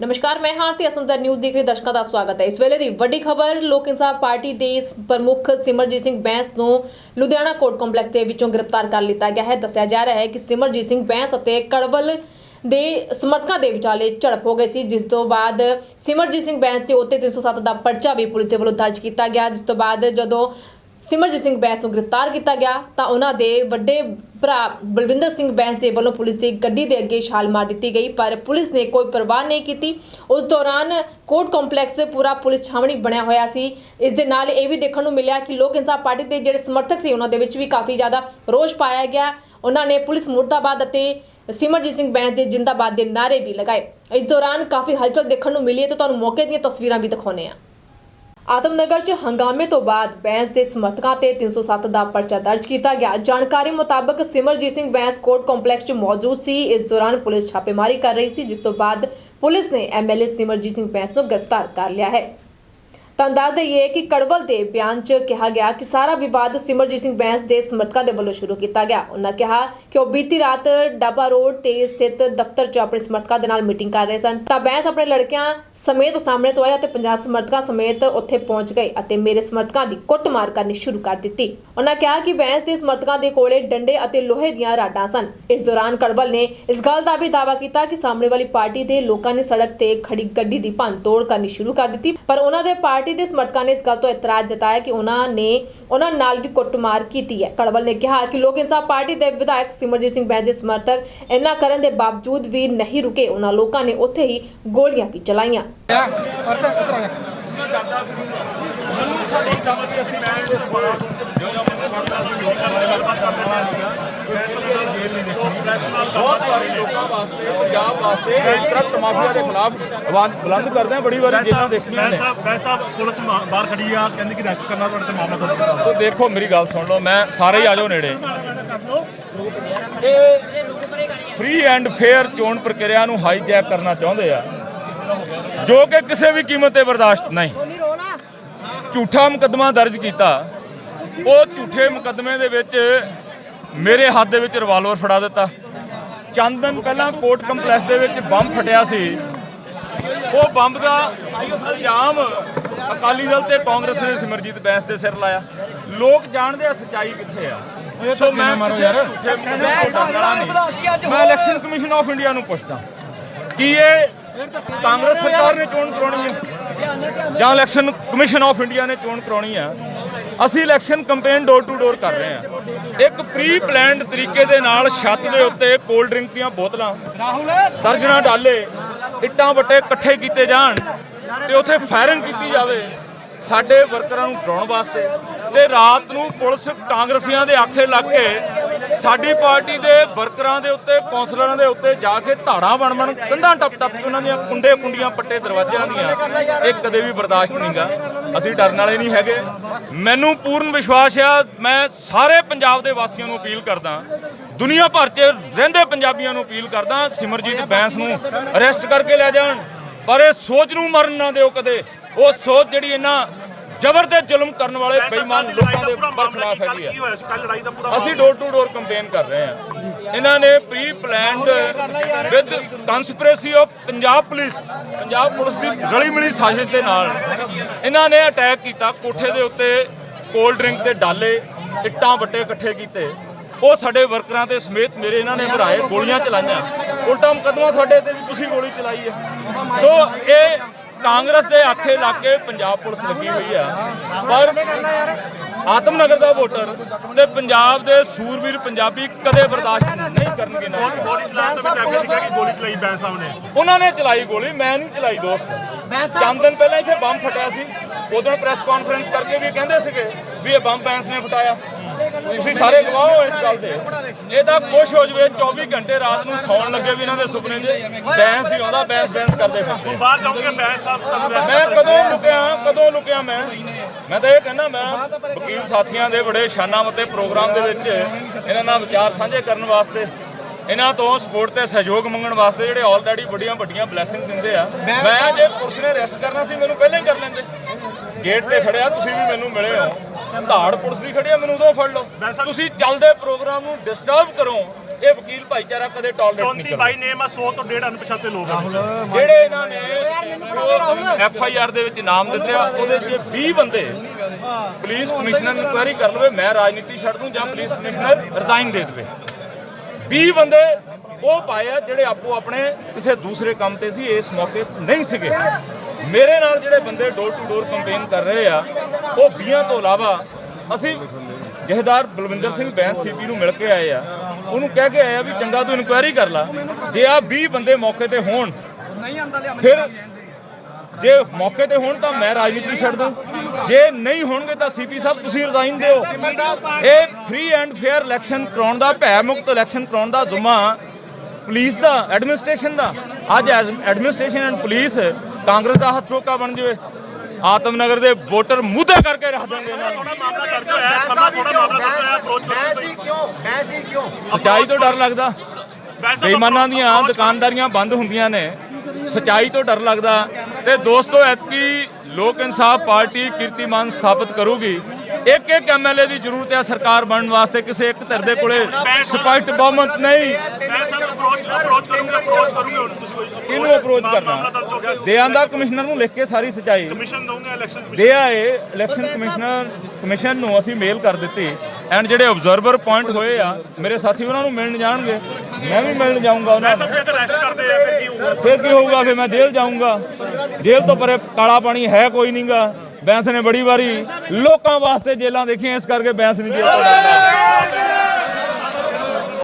ਨਮਸਕਾਰ, ਮੈਂ ਹਾਂ ਤੇ ਅਸੰਦਰ ਨਿਊਜ਼ ਦੇਖ ਰਹੇ ਦਰਸ਼ਕਾਂ ਦਾ ਸਵਾਗਤ ਹੈ। ਇਸ ਵੇਲੇ ਦੀ ਵੱਡੀ ਖਬਰ, ਲੋਕ ਇਨਸਾਫ ਪਾਰਟੀ ਦੇ ਇਸ ਪ੍ਰਮੁੱਖ ਸਿਮਰਜੀਤ ਸਿੰਘ ਬੈਂਸ ਨੂੰ ਲੁਧਿਆਣਾ ਕੋਰਟ ਕੰਪਲੈਕਸ ਦੇ ਵਿੱਚੋਂ ਗ੍ਰਿਫਤਾਰ ਕਰ ਲਿੱਤਾ ਗਿਆ ਹੈ। ਦੱਸਿਆ ਜਾ ਰਿਹਾ ਹੈ ਕਿ ਸਿਮਰਜੀਤ ਸਿੰਘ ਬੈਂਸ ਅਤੇ ਕੜਵਲ ਦੇ ਸਮਰਥਕਾਂ ਦੇ ਵਿਚਾਲੇ ਝੜਪ ਹੋ ਗਈ ਸੀ, ਜਿਸ ਤੋਂ ਬਾਅਦ ਸਿਮਰਜੀਤ ਸਿੰਘ ਬੈਂਸ ਦੇ ਉੱਤੇ 307 ਦਾ ਪਰਚਾ ਵੀ ਪੁਲਿਸ ਦੇ ਵੱਲੋਂ ਦਰਜ ਕੀਤਾ ਗਿਆ, ਜਿਸ ਤੋਂ ਬਾਅਦ ਜਦੋਂ ਸਿਮਰਜੀਤ ਸਿੰਘ ਬੈਂਸ ਨੂੰ ਗ੍ਰਿਫਤਾਰ ਕੀਤਾ ਗਿਆ, ਤਾਂ ਉਹਨਾਂ ਦੇ ਵੱਡੇ ਭਰਾ ਬਲਵਿੰਦਰ ਸਿੰਘ ਬੈਂਸ ਦੇ ਵੱਲੋਂ ਪੁਲਿਸ ਦੀ ਗੱਡੀ ਦੇ ਅੱਗੇ ਛਾਲ ਮਾਰ ਦਿੱਤੀ ਗਈ, ਪਰ ਪੁਲਿਸ ਨੇ ਕੋਈ ਪਰਵਾਹ ਨਹੀਂ ਕੀਤੀ। ਉਸ ਦੌਰਾਨ ਕੋਰਟ ਕੰਪਲੈਕਸ ਪੂਰਾ ਪੁਲਿਸ ਛਾਵਣੀ ਬਣਿਆ ਹੋਇਆ ਸੀ। ਇਸ ਦੇ ਨਾਲ ਇਹ ਵੀ ਦੇਖਣ ਨੂੰ ਮਿਲਿਆ ਕਿ ਲੋਕ ਇਨਸਾਫ ਪਾਰਟੀ ਦੇ ਜਿਹੜੇ ਸਮਰਥਕ ਸੀ, ਉਹਨਾਂ ਦੇ ਵਿੱਚ ਵੀ ਕਾਫੀ ਜ਼ਿਆਦਾ ਰੋਸ਼ ਪਾਇਆ ਗਿਆ। ਉਹਨਾਂ ਨੇ ਪੁਲਿਸ ਮੁਰਦਾਬਾਦ ਅਤੇ ਸਿਮਰਜੀਤ ਸਿੰਘ ਬੈਂਸ ਦੇ ਜਿੰਦਾਬਾਦ ਦੇ ਨਾਰੇ ਵੀ ਲਗਾਏ। ਇਸ ਦੌਰਾਨ ਕਾਫੀ ਹਲਚਲ ਦੇਖਣ ਨੂੰ ਮਿਲੀ ਹੈ ਤੇ ਤੁਹਾਨੂੰ ਮੌਕੇ ਦੀਆਂ ਤਸਵੀਰਾਂ ਵੀ ਦਿਖਾਉਂਦੇ ਹਾਂ। ਆਤਮਨਗਰ 'ਚ ਹੰਗਾਮੇ ਤੋਂ ਬਾਅਦ ਬੈਂਸ ਦੇ ਸਮਰਥਕਾਂ ਤੇ 307 ਦਾ ਪਰਚਾ ਦਰਜ ਕੀਤਾ ਗਿਆ। ਜਾਣਕਾਰੀ ਮੁਤਾਬਕ ਸਿਮਰਜੀਤ ਸਿੰਘ ਬੈਂਸ ਕੋਰਟ ਕੰਪਲੈਕਸ 'ਚ ਮੌਜੂਦ ਸੀ। ਇਸ ਦੌਰਾਨ ਪੁਲਿਸ ਛਾਪੇਮਾਰੀ ਕਰ ਰਹੀ ਸੀ, ਜਿਸ ਤੋਂ ਬਾਅਦ ਪੁਲਿਸ ਨੇ ਐਮਐਲਏ ਸਿਮਰਜੀਤ ਸਿੰਘ ਬੈਂਸ ਨੂੰ ਗ੍ਰਿਫਤਾਰ ਕਰ ਲਿਆ ਹੈ। ਤਾਂ ਦੱਸ ਦਈਏ ਕਿ ਕੜਵਲ ਦੇ ਬਿਆਨ 'ਚ ਕਿਹਾ ਗਿਆ ਕਿ ਸਾਰਾ ਵਿਵਾਦ ਸਿਮਰਜੀਤ ਸਿੰਘ ਬੈਂਸ ਦੇ ਸਮਰਥਕਾਂ ਦੇ ਵੱਲੋਂ ਸ਼ੁਰੂ ਕੀਤਾ ਗਿਆ। ਉਹਨਾਂ ਕਿਹਾ ਕਿ ਉਹ ਬੀਤੀ ਰਾਤ ਡਾਬਾ ਰੋਡ ਤੇ ਸਥਿਤ ਦਫ਼ਤਰ 'ਚ ਆਪਣੇ ਸਮਰਥਕਾਂ ਦੇ ਨਾਲ ਮੀਟਿੰਗ ਕਰ ਰਹੇ ਸਨ। ਤਾਂ ਬੈਂਸ ਆਪਣੇ ਲੜਕਿਆਂ ਸਮੇਤ ਸਾਹਮਣੇ ਤੋਂ ਆਇਆ ਤੇ 50 ਸਮਰਥਕਾਂ ਸਮੇਤ ਉੱਥੇ ਪਹੁੰਚ ਗਏ ਅਤੇ ਮੇਰੇ ਸਮਰਥਕਾਂ ਦੀ ਕੁੱਟਮਾਰ ਕਰਨੀ ਸ਼ੁਰੂ ਕਰ ਦਿੱਤੀ। ਉਹਨਾਂ ਕਿਹਾ ਕਿ ਬੈਂਸ ਦੇ ਸਮਰਥਕਾਂ ਦੇ ਕੋਲੇ ਡੰਡੇ ਅਤੇ ਲੋਹੇ ਦੀਆਂ ਰਾਡਾਂ ਸਨ। ਇਸ ਦੌਰਾਨ ਕੜਵਲ ਨੇ ਇਸ ਗੱਲ ਦਾ ਵੀ ਦਾਅਵਾ ਕੀਤਾ ਕਿ ਸਾਹਮਣੇ ਵਾਲੀ ਪਾਰਟੀ ਦੇ ਲੋਕਾਂ ਨੇ ਸੜਕ ਤੇ ਖੜੀ ਗੱਡੀ ਦੀ ਭੰਨਤੋੜ ਕਰਨੀ ਸ਼ੁਰੂ ਕਰ ਦਿੱਤੀ, ਪਰ ਉਹਨਾਂ ਦੇ ਪਾਰਟੀ ਦੇ ਸਮਰਥਕਾਂ ਨੇ ਇਸ ਗੱਲ ਤੋਂ ਇਤਰਾਜ਼ ਜਤਾਇਆ ਕਿ ਉਹਨਾਂ ਨੇ ਉਹਨਾਂ ਨਾਲ ਵੀ ਕੁੱਟਮਾਰ ਕੀਤੀ ਹੈ। ਕੜਵਲ ਨੇ ਕਿਹਾ ਕਿ ਲੋਕ ਇਨਸਾਫ ਪਾਰਟੀ ਦੇ ਵਿਧਾਇਕ ਸਿਮਰਜੀਤ ਸਿੰਘ ਬੈਂਸ ਦੇ ਸਮਰਥਕ ਇੰਨਾ ਕਰਨ ਦੇ ਬਾਵਜੂਦ ਵੀ ਨਹੀਂ ਰੁਕੇ। ਉਹਨਾਂ ਲੋਕਾਂ ਨੇ ਉੱਥੇ ਹੀ ਗੋਲੀਆਂ ਵੀ ਚਲਾਈਆਂ। ਆ ਅਰਥ ਇੱਧਰ ਆ ਜਾ ਬਹੁਤ ਵਾਰੀ ਲੋਕਾਂ ਵਾਸਤੇ ਪੰਜਾਬ ਵਾਸਤੇ ਕਰਪਟ ਮਾਫੀਆ ਦੇ ਖਿਲਾਫ ਆਵਾਜ਼ ਬੁਲੰਦ ਕਰਦੇ ਆ ਬੜੀ ਵਾਰੀ ਜੇਲਾਂ ਦੇਖੀਆਂ ਨੇ। ਸਾਹਿਬ ਮੈਂ ਸਾਹਿਬ ਪੁਲਿਸ ਮਾ- ਬਾਹਰ ਖੜੀ ਆ ਕਹਿੰਦੀ ਕਿ ਅਰੈਸਟ ਕਰਨਾ ਤੁਹਾਡੇ ਤੇ ਮਾਮਲਾ ਦਰਜ ਕਰਨਾ ਤੋ ਦੇਖੋ ਮੇਰੀ ਗੱਲ ਸੁਣ ਲਓ ਮੈਂ ਸਾਰੇ ਹੀ ਆ ਜਾਓ ਨੇੜੇ। ਇਹ ਫ੍ਰੀ ਐਂਡ ਫੇਅਰ ਚੋਣ ਪ੍ਰਕਿਰਿਆ ਨੂੰ ਹਾਈਜੈਕ ਕਰਨਾ ਚਾਹੁੰਦੇ ਆ ਜੋ ਕਿ ਕਿਸੇ ਵੀ ਕੀਮਤ ਤੇ ਬਰਦਾਸ਼ਤ ਨਹੀਂ। ਝੂਠਾ ਮੁਕੱਦਮਾ ਦਰਜ ਕੀਤਾ। ਉਹ ਝੂਠੇ ਮੁਕੱਦਮੇ ਦੇ ਵਿੱਚ ਮੇਰੇ ਹੱਥ ਦੇ ਵਿੱਚ ਰਿਵਾਲਵਰ ਫੜਾ ਦਿੱਤਾ। ਚੰਦ ਦਿਨ ਪਹਿਲਾਂ ਕੋਰਟ ਕੰਪਲੈਕਸ ਦੇ ਵਿੱਚ ਬੰਬ ਫਟਿਆ ਸੀ। ਉਹ ਬੰਬ ਦਾ ਇਲਜ਼ਾਮ ਅਕਾਲੀ ਦਲ ਤੇ ਕਾਂਗਰਸ ਨੇ ਸਿਮਰਜੀਤ ਬੈਂਸ ਦੇ ਸਿਰ ਲਾਇਆ। ਲੋਕ ਜਾਣਦੇ ਆ ਸੱਚਾਈ ਕਿੱਥੇ ਆ। ਸੋ ਮੈਂ ਮਾਰੋ ਯਾਰ? ਮੈਂ ਇਲੈਕਸ਼ਨ ਕਮਿਸ਼ਨ ਆਫ ਇੰਡੀਆ ਨੂੰ ਪੁੱਛਦਾ। ਕੀ ਇਹ ਕਾਂਗਰਸ ਸਰਕਾਰ ਨੇ ਚੋਣ ਕਰਾਉਣੀ ਹੈ? ਜਾਂ ਇਲੈਕਸ਼ਨ ਕਮਿਸ਼ਨ ਆਫ ਇੰਡੀਆ ਨੇ ਚੋਣ ਕਰਾਉਣੀ ਆ ਅਸੀਂ election campaign door to door ਕਰ ਰਹੇ ਹਾਂ। ਇੱਕ ਪ੍ਰੀ ਪਲਾਨਡ ਤਰੀਕੇ ਦੇ ਨਾਲ ਛੱਤ ਦੇ ਉੱਤੇ ਕੋਲਡ ਡਰਿੰਕ ਦੀਆਂ ਬੋਤਲਾਂ ਦਰਜਨਾਂ ਡਾਲੇ ਇੱਟਾਂ ਵੱਟੇ ਇਕੱਠੇ ਕੀਤੇ ਜਾਣ ਤੇ ਉੱਥੇ ਫਾਇਰਿੰਗ ਕੀਤੀ ਜਾਵੇ ਸਾਡੇ ਵਰਕਰਾਂ ਨੂੰ ਡਰਾਉਣ ਵਾਸਤੇ। ਤੇ ਰਾਤ ਨੂੰ ਪੁਲਿਸ ਕਾਂਗਰਸੀਆਂ ਦੇ ਆਖੇ ਲੱਗ ਕੇ ਸਾਡੀ ਪਾਰਟੀ ਦੇ ਵਰਕਰਾਂ ਦੇ ਉੱਤੇ, ਕੌਂਸਲਰਾਂ ਦੇ ਉੱਤੇ ਜਾ ਕੇ ਧਾੜਾਂ ਬਣ ਬਣ ਕੰਧਾਂ ਟੱਪ ਟੱਪ ਕੇ ਉਹਨਾਂ ਦੀਆਂ ਕੁੰਡੇ ਕੁੰਡੀਆਂ ਪੱਟੇ ਦਰਵਾਜ਼ਿਆਂ ਦੀਆਂ। ਇਹ ਕਦੇ ਵੀ ਬਰਦਾਸ਼ਤ ਨਹੀਂਗਾ ਅਸੀਂ ਡਰਨ ਵਾਲੇ ਨਹੀਂ ਹੈਗੇ। ਮੈਨੂੰ ਪੂਰਨ ਵਿਸ਼ਵਾਸ ਆ, ਮੈਂ ਸਾਰੇ ਪੰਜਾਬ ਦੇ ਵਾਸੀਆਂ ਨੂੰ ਅਪੀਲ ਕਰਦਾ, ਦੁਨੀਆ ਭਰ 'ਚ ਰਹਿੰਦੇ ਪੰਜਾਬੀਆਂ ਨੂੰ ਅਪੀਲ ਕਰਦਾ, ਸਿਮਰਜੀਤ ਬੈਂਸ ਨੂੰ ਅਰੈਸਟ ਕਰਕੇ ਲੈ ਜਾਣ। ਪਰ ਇਹ ਸੋਚ ਨੂੰ ਮਰਨ ਨਾ ਦਿਓ ਕਦੇ। ਉਹ ਸੋਚ ਜਿਹੜੀ ਇਹਨਾਂ ਜ਼ਬਰ ਤੇ ਜ਼ੁਲਮ ਕਰਨ ਵਾਲੇ ਬੇਈਮਾਨ ਲੋਕਾਂ ਦੇ ਬਰਖਲਾਫ ਹੈਗੀ ਆ। ਕੀ ਹੋਇਆ? ਸੀ ਕੱਲ ਲੜਾਈ ਦਾ ਪੂਰਾ ਅਸੀਂ ਡੋਰ ਟੂ ਡੋਰ ਕੰਪੇਨ ਕਰ ਰਹੇ ਹਾਂ। ਇਹਨਾਂ ਨੇ pre planned with conspiracy of Punjab police Punjab police ਦੀ ਰਲੀ ਮਿਲੀ ਸਾਜ਼ਿਸ਼ ਦੇ ਨਾਲ। ਇਹਨਾਂ ਨੇ ਅਟੈਕ ਕੀਤਾ ਕੋਠੇ ਦੇ ਉੱਤੇ ਕੋਲਡ ਡਰਿੰਕ ਤੇ ਡਾਲੇ ਇੱਟਾਂ ਵੱਟੇ ਇਕੱਠੇ ਕੀਤੇ। ਉਹ ਸਾਡੇ ਵਰਕਰਾਂ ਤੇ ਸਮੇਤ ਮੇਰੇ ਇਹਨਾਂ ਨੇ ਭਰਾਏ ਗੋਲੀਆਂ ਚਲਾਈਆਂ। ਉਲਟਾ ਮੁਕੱਦਮਾ ਸਾਡੇ ਤੇ ਵੀ ਤੁਸੀਂ ਗੋਲੀ ਚਲਾਈ ਹੈ। ਸੋ ਇਹ ਕਾਂਗਰਸ ਦੇ ਆਖੇ ਲਾ ਕੇ ਪੰਜਾਬ ਪੁਲਿਸ ਲੱਗੀ ਹੋਈ ਆ। ਪਰ ਆਤਮਨਗਰ ਦਾ ਵੋਟਰ ਤੇ ਪੰਜਾਬ ਦੇ ਸੂਰਬੀਰ ਪੰਜਾਬੀ ਕਦੇ ਬਰਦਾਸ਼ਤ ਨਹੀਂ ਕਰਨਗੇ ਨਾ। ਗੋਲੀ ਚਲਾਉਣ ਦਾ ਵੀ ਕੈਬਨਿਟ ਕਿ ਗੋਲੀ ਚਲਾਈ ਬੈਂਸ ਸਾਹਿਬ ਨੇ। ਉਹਨਾਂ ਨੇ ਚਲਾਈ ਗੋਲੀ ਮੈਂ ਨਹੀਂ ਚਲਾਈ ਦੋਸਤ। ਚੰਦ ਦਿਨ ਪਹਿਲਾਂ ਇੱਥੇ ਬੰਬ ਫਟਿਆ ਸੀ। ਉਦੋਂ ਪ੍ਰੈਸ ਕਾਨਫਰੰਸ ਕਰਕੇ ਵੀ ਕਹਿੰਦੇ ਸੀਗੇ ਵੀ ਇਹ ਬੰਬ ਬੈਂਸ ਨੇ ਫਟਾਇਆ। ਤੁਸੀਂ ਸਾਰੇ ਗਵਾਹ ਹੋ ਇਸ ਗੱਲ ਦੇ ਇਹ ਤਾਂ ਖੁਸ਼ ਹੋ ਜਵੇ 24 ਘੰਟੇ ਰਾਤ ਨੂੰ ਸੌਣ ਲੱਗੇ ਵੀ ਇਹਨਾਂ ਦੇ ਸੁਪਨੇ 'ਚ। ਬੈਂਸ ਹੀ ਆਉਂਦਾ ਬੈਂਸ ਬੈਂਸ ਕਰਦੇ ਫਿਰਦੇ। ਬਾਹਰ ਜਾਓਗੇ ਬੈਂਸ ਸਾਹਿਬ ਮੈਂ ਕਦੋਂ ਲੁਕਿਆ ਕਦੋਂ ਲੁਕਿਆ ਮੈਂ? ਮੈਂ ਤਾਂ ਇਹ ਕਹਿੰਦਾ ਮੈਂ ਵਕੀਲ ਸਾਥੀਆਂ ਦੇ ਬੜੇ ਸ਼ਾਨਾਂ ਮਤੇ ਪ੍ਰੋਗਰਾਮ ਦੇ ਵਿੱਚ ਇਹਨਾਂ ਨਾਲ ਵਿਚਾਰ ਸਾਂਝੇ ਕਰਨ ਵਾਸਤੇ ਇਹਨਾਂ ਤੋਂ ਸਪੋਰਟ ਤੇ ਸਹਿਯੋਗ ਮੰਗਣ ਵਾਸਤੇ ਜਿਹੜੇ ਆਲਰੇਡੀ ਵੱਡੀਆਂ ਵੱਡੀਆਂ ਬਲੇਸਿੰਗ ਦਿੰਦੇ ਆ। ਮੈਂ ਜੇ ਪੁਲਿਸ ਨੇ ਅਰੈਸਟ ਕਰਨਾ ਸੀ ਮੈਨੂੰ ਪਹਿਲਾਂ ਹੀ ਕਰ ਲੈਂਦੇ। ਗੇਟ ਤੇ ਖੜਿਆ ਤੁਸੀਂ ਵੀ ਮੈਨੂੰ ਮਿਲੇ ਹੋ। ਧਾੜ ਪੁਲਿਸ ਦੀ ਖੜੀ ਆ ਮੈਨੂੰ ਉਦੋਂ ਫੜ ਲਓ। ਤੁਸੀਂ ਚੱਲਦੇ ਪ੍ਰੋਗਰਾਮ ਨੂੰ ਡਿਸਟਰਬ ਕਰੋ ਇਹ ਵਕੀਲ ਭਾਈਚਾਰਾ ਕਦੇ ਟੋਲਰੇਟ ਨਹੀਂ 34 ਕਰਦਾ। 22 ਨੇਮ ਆ 100 ਤੋਂ ਡੇਢ ਅਣਪਛਾਤੇ ਲੋਕ। ਜਿਹੜੇ ਇਹਨਾਂ ਨੇ ਐਫ ਆਈ ਆਰ ਦੇ ਵਿੱਚ ਨਾਮ ਦਿੱਤੇ ਆ ਉਹਦੇ 'ਚ 20 ਬੰਦੇ ਪੁਲਿਸ ਕਮਿਸ਼ਨਰ ਇਨਕੁਆਇਰੀ ਕਰ ਲਵੇ ਮੈਂ ਰਾਜਨੀਤੀ ਛੱਡ ਦੂੰ ਜਾਂ ਪੁਲਿਸ ਕਮਿਸ਼ਨਰ ਰਿਜ਼ਾਈਨ ਦੇ ਦੇਵੇ। 20 ਬੰਦੇ ਉਹ ਪਾਏ ਆ ਜਿਹੜੇ ਆਪੋ ਆਪਣੇ ਕਿਸੇ ਦੂਸਰੇ ਕੰਮ ਤੇ ਸੀ, ਇਸ ਮੌਕੇ ਨਹੀਂ ਸੀਗੇ। ਮੇਰੇ ਨਾਲ ਜਿਹੜੇ ਬੰਦੇ ਡੋਰ ਟੂ ਡੋਰ ਕੰਪੇਨ ਕਰ ਰਹੇ ਆ, ਉਹ 20 ਤੋਂ ਇਲਾਵਾ ਅਸੀਂ ਜਹਦਾਰ ਬਲਵਿੰਦਰ ਸਿੰਘ ਬੈਂਸ ਸੀਪੀ ਨੂੰ ਮਿਲ ਕੇ ਆਏ ਆ। ਉਹਨੂੰ ਕਹਿ ਕੇ ਆਏ ਆ ਵੀ ਚੰਗਾ ਤੂੰ ਇਨਕੁਆਇਰੀ ਕਰ ਲੈ। ਜੇ ਆ 20 ਬੰਦੇ ਮੌਕੇ ਤੇ ਹੋਣ, ਫਿਰ ਜੇ ਮੌਕੇ ਤੇ ਹੋਣ ਤਾਂ ਮੈਂ ਰਾਜਨੀਤੀ ਛੱਡ ਦੂੰ। ਜੇ ਨਹੀਂ ਹੋਣਗੇ ਤਾਂ ਸੀਪੀ ਸਾਹਿਬ ਤੁਸੀਂ ਰਿਜ਼ਾਈਨ ਦਿਓ। ਇਹ ਫ੍ਰੀ ਐਂਡ ਫੇਅਰ ਇਲੈਕਸ਼ਨ ਕਰਾਉਣ ਦਾ ਭੈ ਮੁਕਤ ਇਲੈਕਸ਼ਨ ਕਰਾਉਣ ਦਾ ਜ਼ੁਮਾ ਪੁਲਿਸ ਦਾ ਐਡਮਿਨਿਸਟ੍ਰੇਸ਼ਨ ਦਾ। ਅੱਜ ਐਡਮਿਨਿਸਟ੍ਰੇਸ਼ਨ ਐਂਡ ਪੁਲਿਸ ਕਾਂਗਰਸ ਦਾ ਹੱਥ ਰੋਕਾ ਬਣ ਜਾਵੇ। ਆਤਮਨਗਰ ਦੇ ਵੋਟਰ ਮੁੱਦੇ ਕਰਕੇ ਰੱਖ ਦੇਣਗੇ ਇਹਨਾਂ ਨੂੰ। ਥੋੜਾ ਮਾਮਲਾ ਦਰਜ ਹੋਇਆ ਸਮਾਂ ਥੋੜਾ ਮਾਮਲਾ ਦਰਜ ਹੋਇਆ ਅਪਰੋਚ ਮੈਂ ਕਰੋ ਸੀ ਕਿਉਂ ਮੈਂ ਸੀ ਕਿਉਂ? ਸਚਾਈ ਤੋਂ ਡਰ ਲੱਗਦਾ। ਵੈਸੇ ਬੇਈਮਾਨਾਂ ਦੀਆਂ ਦੁਕਾਨਦਾਰੀਆਂ ਬੰਦ ਹੁੰਦੀਆਂ ਨੇ। ਸਚਾਈ ਤੋਂ ਡਰ ਲੱਗਦਾ। ਤੇ ਦੋਸਤੋ ਐਤਕੀ ਲੋਕ ਇਨਸਾਫ ਪਾਰਟੀ ਕੀਰਤੀਮਾਨ ਸਥਾਪਿਤ ਕਰੂਗੀ। ਇੱਕ ਇੱਕ ਐਮਐਲਏ ਦੀ ਜ਼ਰੂਰਤ ਹੈ ਸਰਕਾਰ ਬਣਨ ਵਾਸਤੇ ਕਿਸੇ ਇੱਕ ਧਿਰ ਦੇ ਕੋਲੇ ਸਪਸ਼ਟ ਬਹੁਮਤ ਨਹੀਂ। ਮੈਂ ਸਰ ਅਪਰੋਚ ਅਪਰੋਚ ਕਰੂੰਗਾ ਅਪਰੋਚ ਕਰੂੰਗਾ ਹੁਣ ਤੁਸੀਂ ਕੋਈ ਕਿਹਨੂੰ ਅਪਰੋਚ ਮਾਮਲਾ ਦਰਜ ਹੋ ਗਿਆ ਕਰਨਾ ਦੇ ਆਂਦਾ ਕਮਿਸ਼ਨਰ ਨੂੰ ਲਿਖ ਕੇ ਸਾਰੀ ਸਚਾਈ। ਕਮਿਸ਼ਨ ਦਊਂਗਾ ਇਲੈਕਸ਼ਨ ਕਮਿਸ਼ਨ। ਦੇ ਆਏ ਇਲੈਕਸ਼ਨ ਕਮਿਸ਼ਨਰ ਕਮਿਸ਼ਨ ਨੂੰ ਅਸੀਂ ਮੇਲ ਕਰ ਦਿੱਤੀ। ਐਂਡ ਜਿਹੜੇ ਆਬਜ਼ਰਵਰ ਪੁਆਇੰਟ ਹੋਏ ਆ ਮੇਰੇ ਸਾਥੀ ਉਹਨਾਂ ਨੂੰ ਮਿਲਣ ਜਾਣਗੇ। ਮੈਂ ਵੀ ਮਿਲਣ ਜਾਊਂਗਾ ਉਹਨਾਂ ਨੂੰ ਸਭ ਫਿਰ ਕੀ ਹੋਊਗਾ? ਫਿਰ ਮੈਂ ਜੇਲ੍ਹ ਜਾਊਂਗਾ। ਜੇਲ੍ਹ ਤੋਂ ਪਰੇ ਕਾਲਾ ਪਾਣੀ ਹੈ ਕੋਈ ਨਹੀਂਗਾ ਬੈਂਸ ਨੇ ਬੜੀ ਵਾਰੀ ਲੋਕਾਂ ਵਾਸਤੇ ਜੇਲਾਂ ਦੇਖੀਆਂ ਇਸ ਕਰਕੇ ਬੈਂਸ ਨਹੀਂ ਜੇਲ੍ਹ